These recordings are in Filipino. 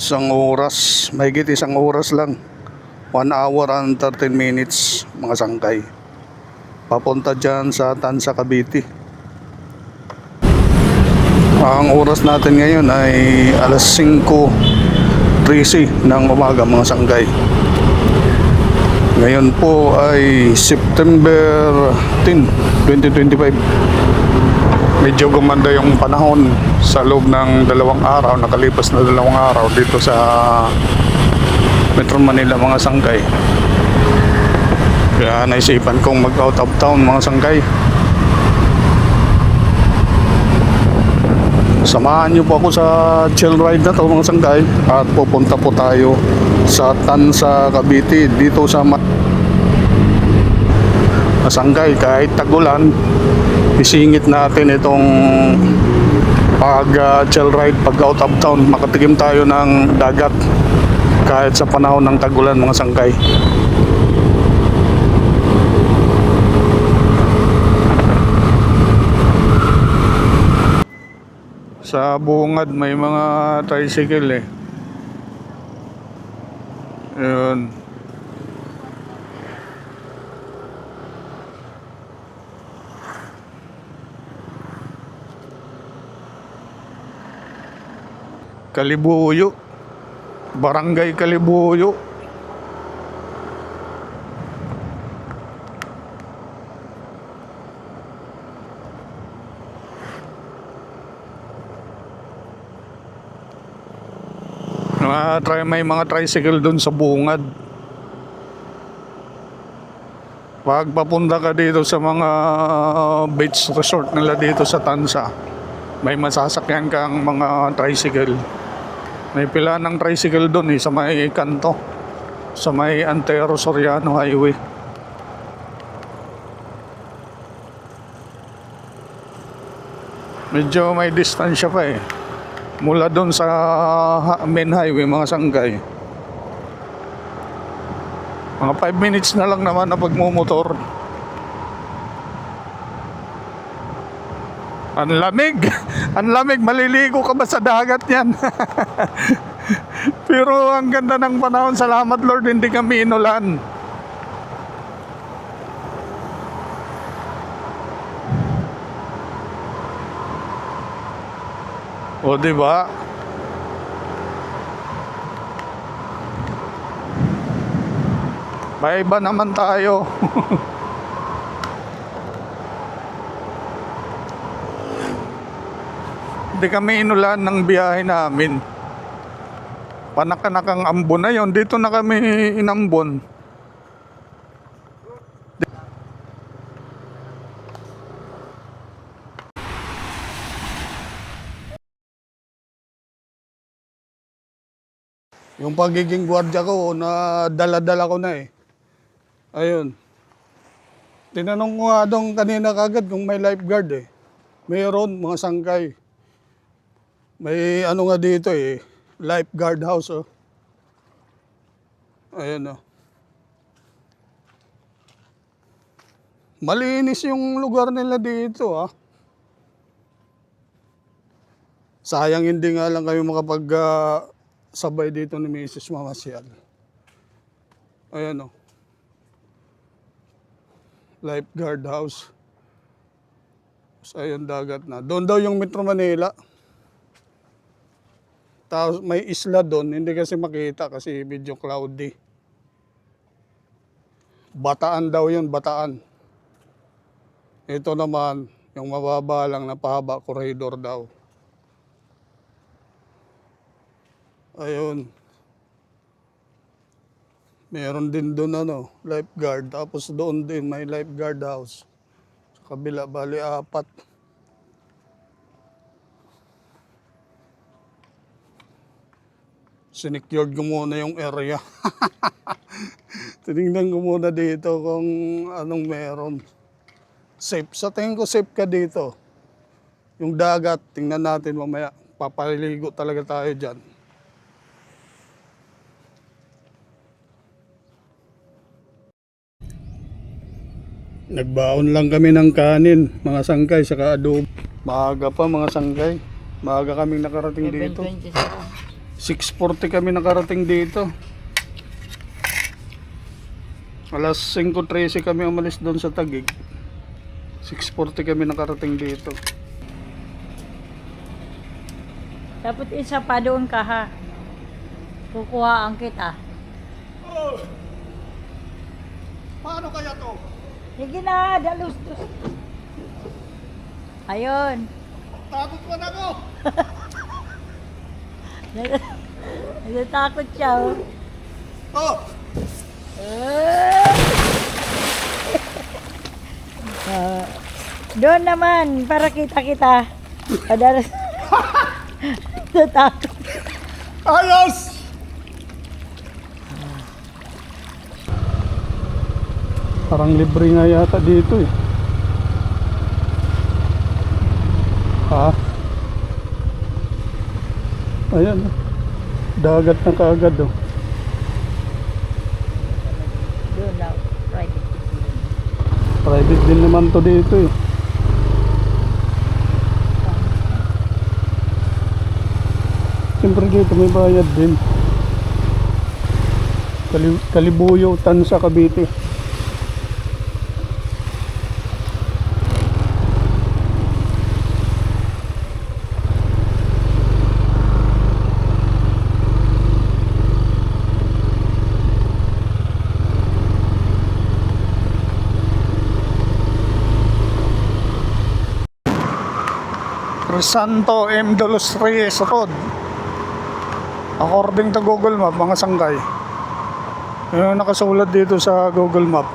Isang oras, mahigit isang oras lang. 1 hour and 13 minutes, mga sangkay. Papunta dyan sa Tansa, Cavite. Ang oras natin ngayon ay alas 5.13 ng umaga, mga sangkay. Ngayon po ay September 10, 2025. Medyo gumanda yung panahon sa loob ng dalawang araw, nakalipas na dalawang araw dito sa Metro Manila mga sangkay. Kaya naisipan kong mag out of town mga sangkay. Samahan niyo po ako sa chill ride na to mga sangkay at pupunta po tayo sa Tansa Cavite dito sa Ma- Masangkay kahit tagulan isingit natin itong pag uh, chill ride pag out of town. Makatikim tayo ng dagat kahit sa panahon ng tagulan mga sangkay. Sa bungad may mga tricycle eh. Yun Kalibuyo. Barangay Kalibuyo. Mga tri- may mga tricycle doon sa bungad. Pag papunta ka dito sa mga beach resort nila dito sa Tansa, may masasakyan kang mga tricycle. May pila ng tricycle doon eh, sa may kanto. Sa may Antero Soriano Highway. Medyo may distansya pa eh. Mula doon sa main highway, mga sanggay. Mga 5 minutes na lang naman na pagmumotor. Ang lamig. Ang lamig. Maliligo ka ba sa dagat yan? Pero ang ganda ng panahon. Salamat Lord, hindi kami inulan. O, di ba? May iba naman tayo. Hindi kami inulan ng biyahe namin. Panakanakang ambon na yon. Dito na kami inambon. Yung pagiging gwardiya ko, na dala-dala ko na eh. Ayun. Tinanong ko nga kanina kagad kung may lifeguard eh. Mayroon, mga sangkay. May ano nga dito eh, lifeguard house oh. Ayun oh. Malinis yung lugar nila dito ah. Sayang hindi nga lang kayo makapag ah, sabay dito ni Mrs. Mamasyal. Ayan oh. Lifeguard house. Tapos ayun dagat na. Doon daw yung Metro Manila. Tapos may isla doon, hindi kasi makita kasi medyo cloudy. Bataan daw yun, bataan. Ito naman, yung mababa lang na pahaba, corridor daw. Ayun. Meron din doon ano, lifeguard. Tapos doon din may lifeguard house. Sa kabila, bali apat. Sinecured ko muna yung area. Tinignan ko muna dito kung anong meron. Safe. Sa tingin ko safe ka dito. Yung dagat, tingnan natin mamaya. Papaliligo talaga tayo dyan. Nagbaon lang kami ng kanin, mga sangkay, saka adobo. Maaga pa mga sangkay. Maaga kaming nakarating dito. 7.20 sir. 6.40 kami nakarating dito. Alas 5.13 kami umalis doon sa Tagig. 6.40 kami nakarating dito. Dapat isa pa doon ka ha. Kukuhaan kita. Paano kaya to? Sige na, dalus. Ayun. Takot pa na ako! Natatakot siya. oh. Oh! Ah, doon naman, para kita-kita. Padalas. Natatakot. Ayos! Parang libre nga yata dito eh. Ha? Ayan. oh. Dagat na kaagad oh. Doon private. Private din naman to dito eh. Siyempre dito may bayad din. Kali Kalibuyo, Tansa, Cavite. Crisanto M. De Los Reyes Road. According to Google Map, mga sanggay. Yun ang nakasulat dito sa Google Map.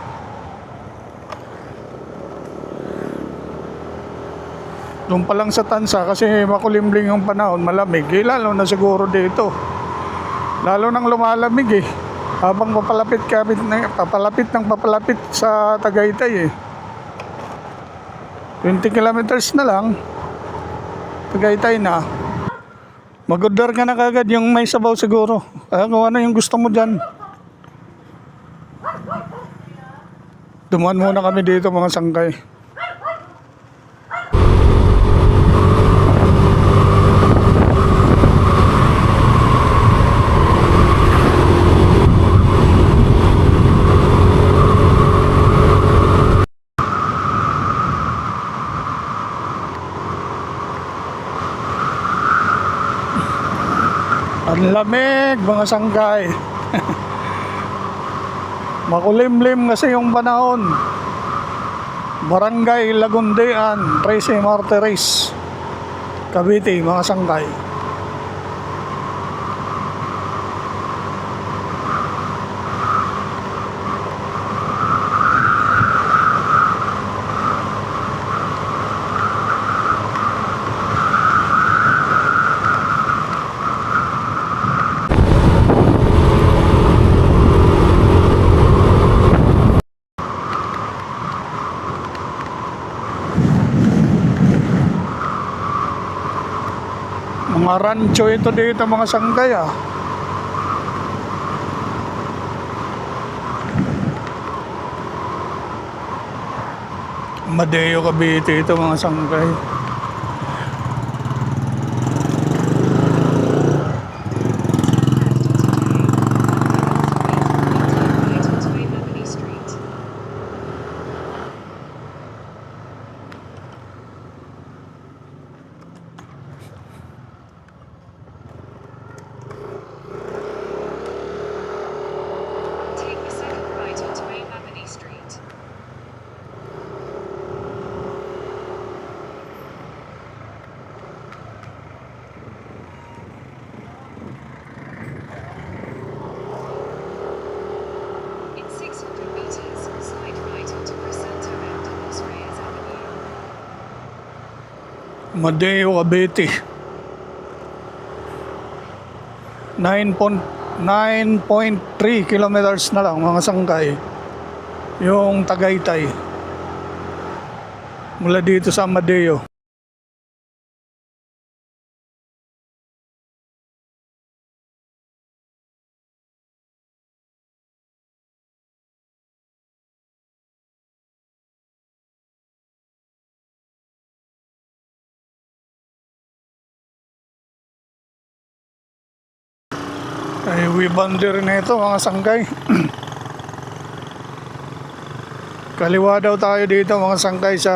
Doon pa lang sa Tansa kasi makulimling yung panahon, malamig. Eh, lalo na siguro dito. Lalo nang lumalamig eh. Habang papalapit kami, papalapit ng papalapit sa Tagaytay eh. 20 kilometers na lang. Tagaytay na. Mag-order ka na kagad yung may sabaw siguro. Ah, kung ano yung gusto mo dyan. Dumaan muna kami dito mga sangkay. Ang lamig mga sangkay. Makulimlim kasi yung panahon. Barangay Lagundean, Tracy Martires, Cavite, mga sangkay. Mga rancho ito dito mga sangkay ah. Madeo Cavite ito mga sangkay. Madeo Cavite. 9.9.3 kilometers na lang mga sangkay. Yung Tagaytay. Mula dito sa Madeo. Ay, wibander na ito mga sangkay. Kaliwa daw tayo dito mga sangkay sa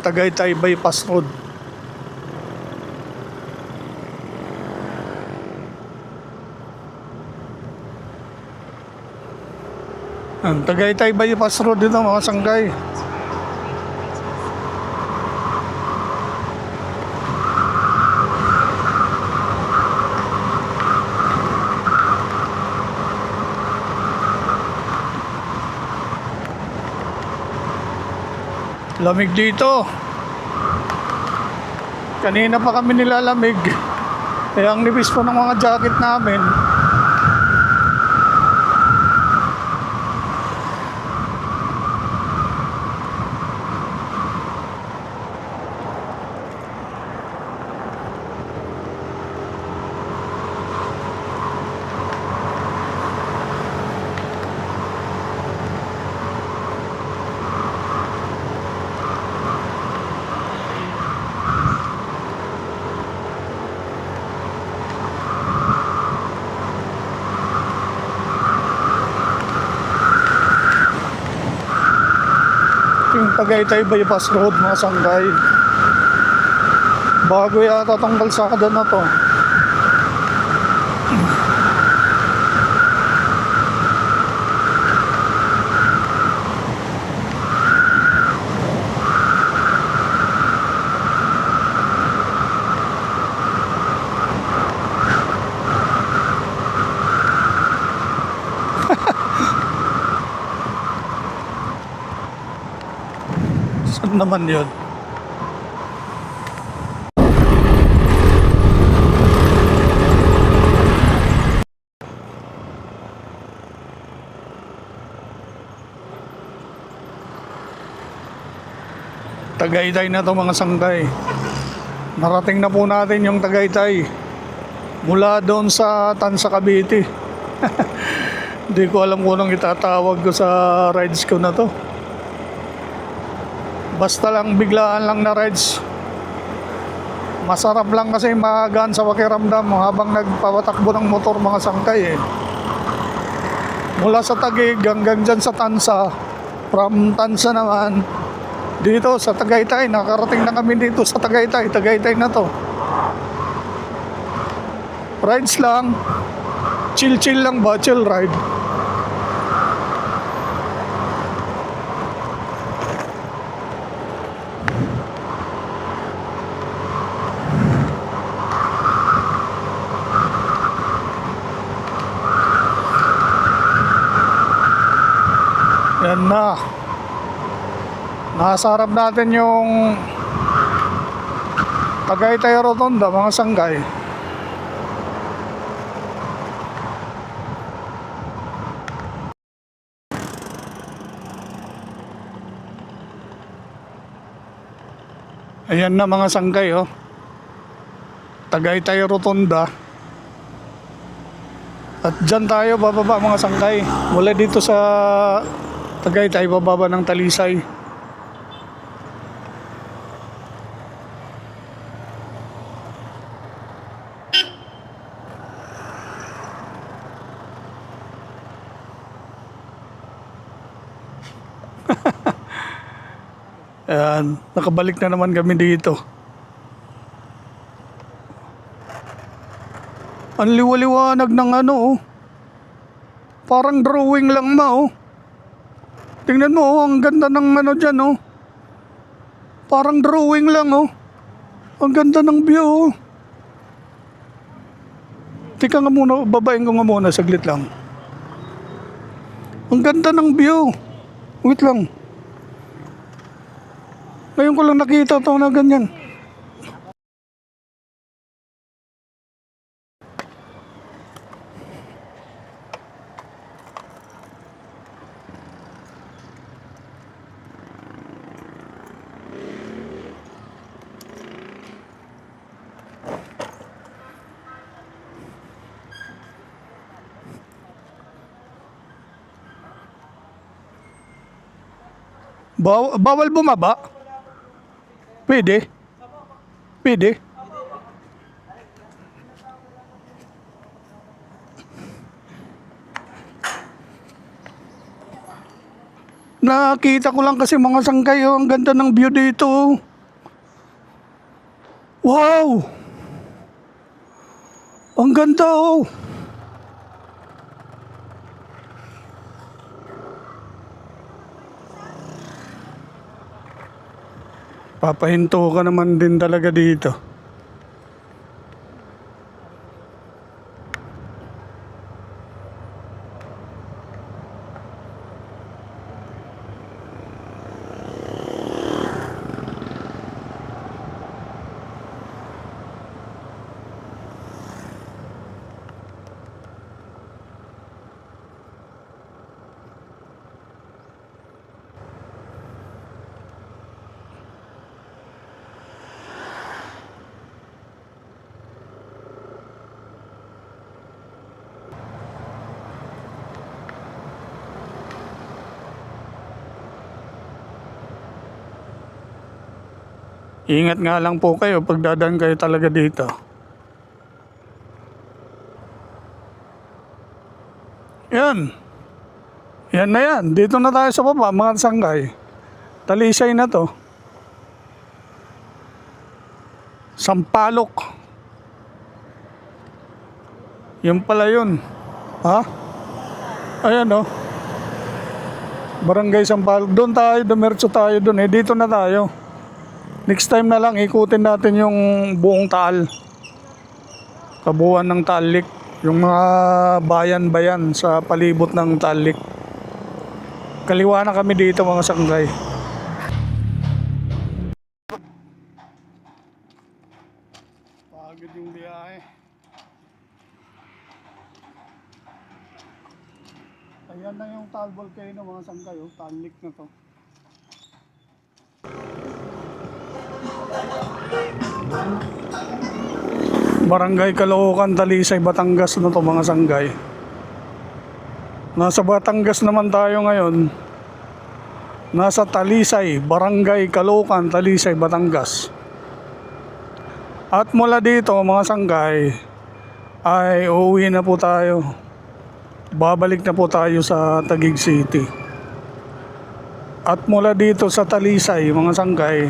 Tagaytay Bypass Road. Ang Tagaytay Bypass Road dito mga sangkay. Lamig dito. Kanina pa kami nilalamig. Kaya ang nipis po ng mga jacket namin. Yung Tagaytay Bypass Road mga sanggay. Bago yata tong kalsada na to. Naman yun? Tagaytay na to mga sangkay. Narating na po natin yung Tagaytay. Mula doon sa Tansa Cavite. Hindi ko alam kung anong itatawag ko sa rides ko na to. Basta lang biglaan lang na rides. Masarap lang kasi magaan sa pakiramdam mo habang nagpapatakbo ng motor mga sangkay eh. Mula sa Tagig hanggang dyan sa Tansa. From Tansa naman, dito sa Tagaytay. Nakarating na kami dito sa Tagaytay. Tagaytay na to. Rides lang. Chill-chill lang ba? Chill ride. Yan na. Nasa harap natin yung Tagaytay Rotonda, mga sanggay. Ayan na mga sanggay, oh. Tagaytay Rotonda. At dyan tayo bababa mga sangkay. Mula dito sa Tagaytay, bababa ng Talisay. Ayan, nakabalik na naman kami dito. Ang liwaliwanag ng ano oh. Parang drawing lang ma oh. Tingnan mo oh, ang ganda ng ano dyan oh. Parang drawing lang oh. Ang ganda ng view oh. Tika nga muna, babain ko nga muna, saglit lang. Ang ganda ng view. Wait lang. Ngayon ko lang nakita to na ganyan. Baw bawal bumaba? Pwede? Pwede? Nakita ko lang kasi mga sanggay, oh, ang ganda ng view dito. Oh. Wow! Ang ganda oh! Papahinto ka naman din talaga dito. Ingat nga lang po kayo pag dadaan kayo talaga dito. Yan. Yan na yan. Dito na tayo sa baba, mga sanggay. Talisay na to. Sampalok. Yung pala yun. Ha? Ayan oh. Barangay Sampalok. Doon tayo, dumerso tayo doon. Eh, dito na tayo. Next time na lang, ikutin natin yung buong Taal. Kabuuan ng Taal Lake. Yung mga bayan-bayan sa palibot ng Taal Lake. Kaliwa na kami dito mga sanggay. Pagod yung biyahe. Ayan na yung Taal Volcano mga sanggay. Oh. Taal Lake na to. Barangay Caloocan, Talisay, Batangas na to mga sanggay. Nasa Batangas naman tayo ngayon. Nasa Talisay, Barangay Caloocan, Talisay, Batangas. At mula dito mga sanggay ay uuwi na po tayo. Babalik na po tayo sa Taguig City. At mula dito sa Talisay mga sanggay,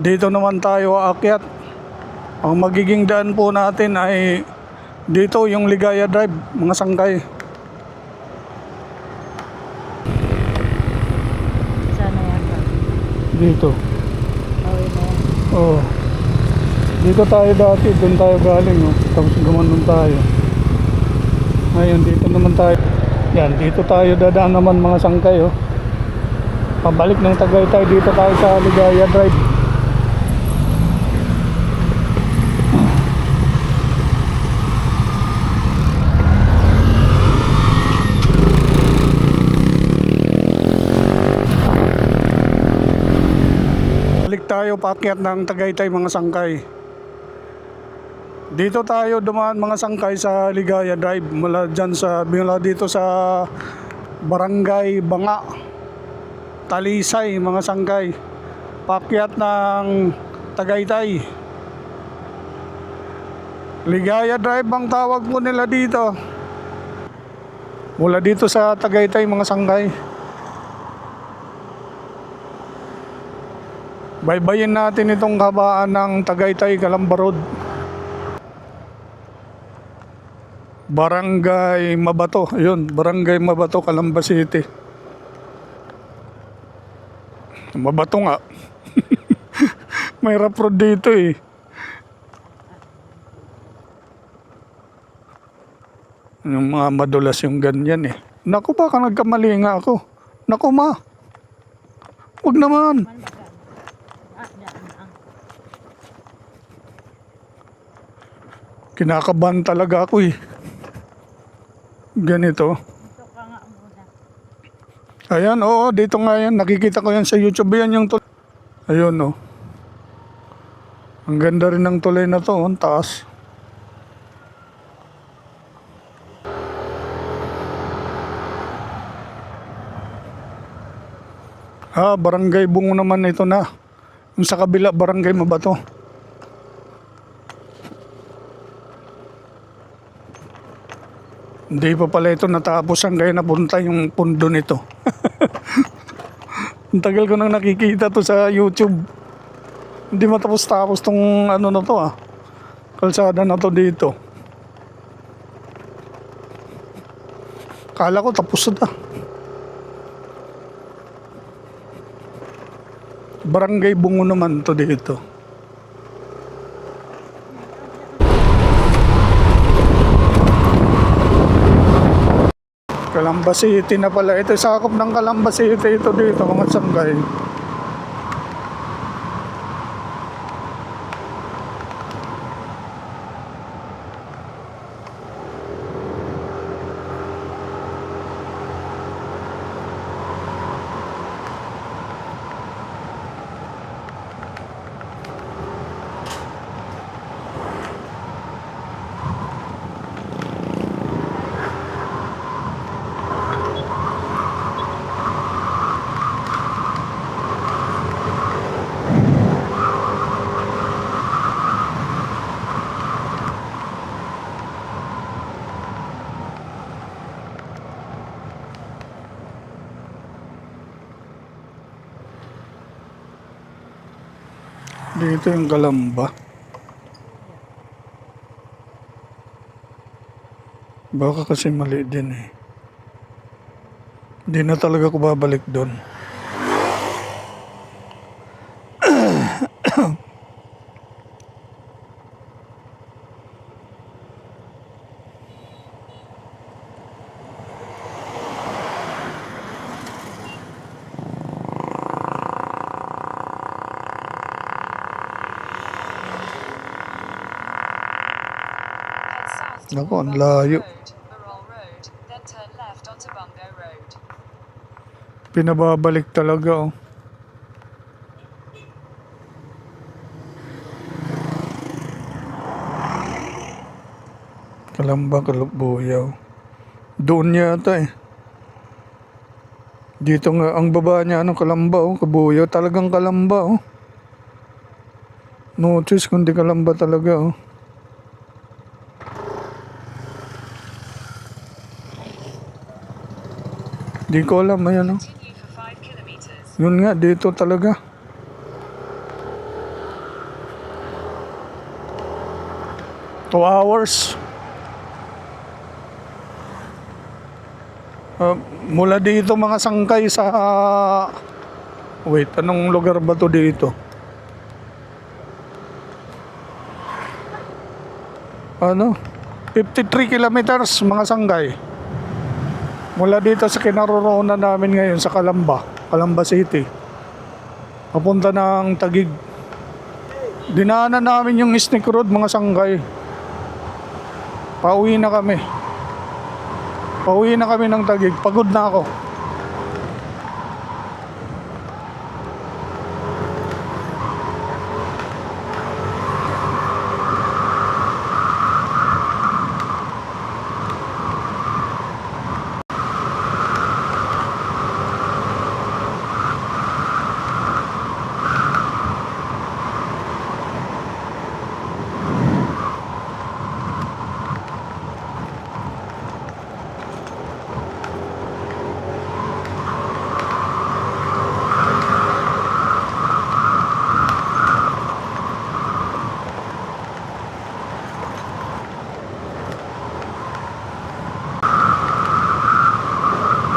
dito naman tayo aakyat ang magiging daan po natin ay dito yung Ligaya Drive, mga sangkay. Sana yan ba? Dito. Oo. Dito tayo dati, doon tayo galing. Oh. Tapos gumanon tayo. Ngayon, dito naman tayo. Yan, dito tayo dadaan naman mga sangkay. Oh. Pabalik ng Tagaytay, dito tayo sa Ligaya Drive. Balik tayo paakyat ng Tagaytay mga sangkay. Dito tayo dumaan mga sangkay sa Ligaya Drive mula dyan sa mula dito sa Barangay Banga Talisay mga sangkay. Paakyat ng Tagaytay. Ligaya Drive ang tawag po nila dito. Mula dito sa Tagaytay mga sangkay. Baybayin natin itong kabaan ng Tagaytay, Calamba Road. Barangay Mabato. Ayun, Barangay Mabato, Calamba City. Mabato nga. May rough road dito eh. Yung mga madulas yung ganyan eh. Naku, baka nagkamali nga ako. Naku ma. Huwag naman. Ah, dyan ang Kinakabahan talaga ako eh. Ganito. Ayan, oo, dito nga yan. Nakikita ko yan sa YouTube. Yan yung tulay. Ayun, oh. Ang ganda rin ng tulay na to. oh, Ang taas. Ah, barangay bungo naman ito na. Yung sa kabila, barangay Mabato. Hindi pa pala ito natapos hanggang napunta yung pundo nito. Ang tagal ko nang nakikita to sa YouTube. Hindi matapos-tapos tong ano na to ah. Kalsada na to dito. Kala ko tapos na. Barangay Bungo naman to dito. Calamba City na pala. Ito sakop ng Calamba City ito dito mga sanggay. Dito yung Calamba. Baka kasi mali din eh. Hindi na talaga ako babalik doon. Head south to Naku, ang Bungo layo. Road, Burrell Road, then turn left onto Bungo Road. Pinababalik talaga oh. Kalamba, Kalugbuyaw. Doon yata eh. Dito nga, ang baba niya, ano, Kalamba oh, Kabuyaw. Talagang Kalamba oh. No choice kundi Kalamba talaga oh. Di ko alam, ayan. Continue for 5 kilometers. Yun nga, dito talaga. Two hours. Ah, mula dito mga sangkay sa... wait, anong lugar ba to dito? Ano? 53 kilometers mga sangkay. Mula dito sa kinaroroonan namin ngayon sa Calamba, Calamba City. Papunta ng Tagig. Dinaanan namin yung Snake Road mga sanggay. Pauwi na kami. Pauwi na kami ng Tagig. Pagod na ako.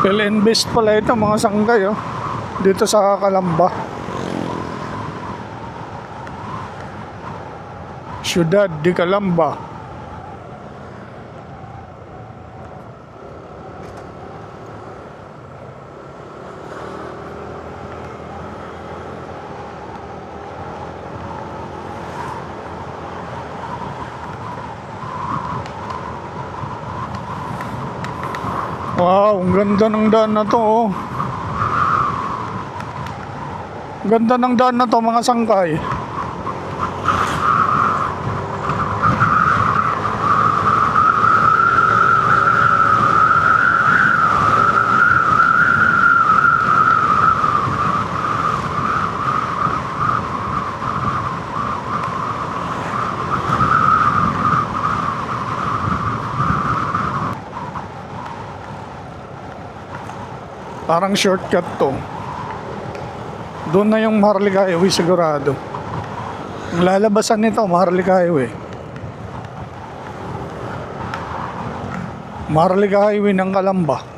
Invest pala ito mga sanggay oh. Dito sa Calamba. Ciudad de Calamba. Wow, ang ganda ng daan na to oh. Ganda ng daan na to mga sangkay. Parang shortcut to. Doon na yung Maharlika Highway sigurado. Ang lalabasan nito, Maharlika Highway. Maharlika Highway ng Kalamba.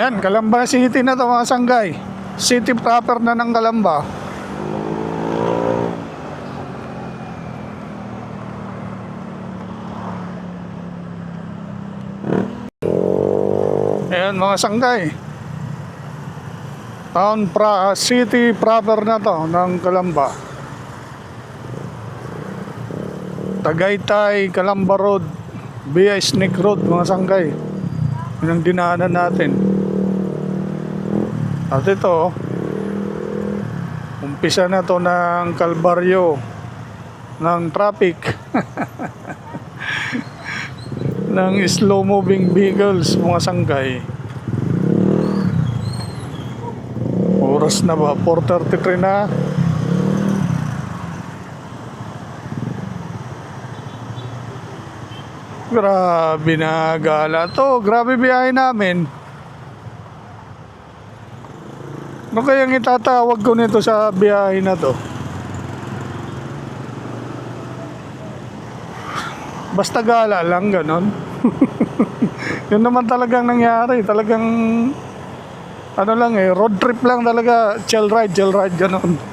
Yan, Kalamba City na to mga sanggay. City proper na ng Kalamba. Ayan mga sanggay. Town pra city proper na to ng Kalamba. Tagaytay, Kalamba Road, via Snake Road mga sanggay. Yun ang dinaanan natin. At ito, umpisa na to ng kalbaryo ng traffic ng slow moving vehicles mga sanggay. Oras na ba? 4.33 na. Grabe na gala to. Grabe biyahe namin. Ano kayang itatawag ko nito sa biyahe na to? Basta gala lang, ganon. Yun naman talagang nangyari. Talagang, ano lang eh, road trip lang talaga. Chill ride, chill ride, ganon.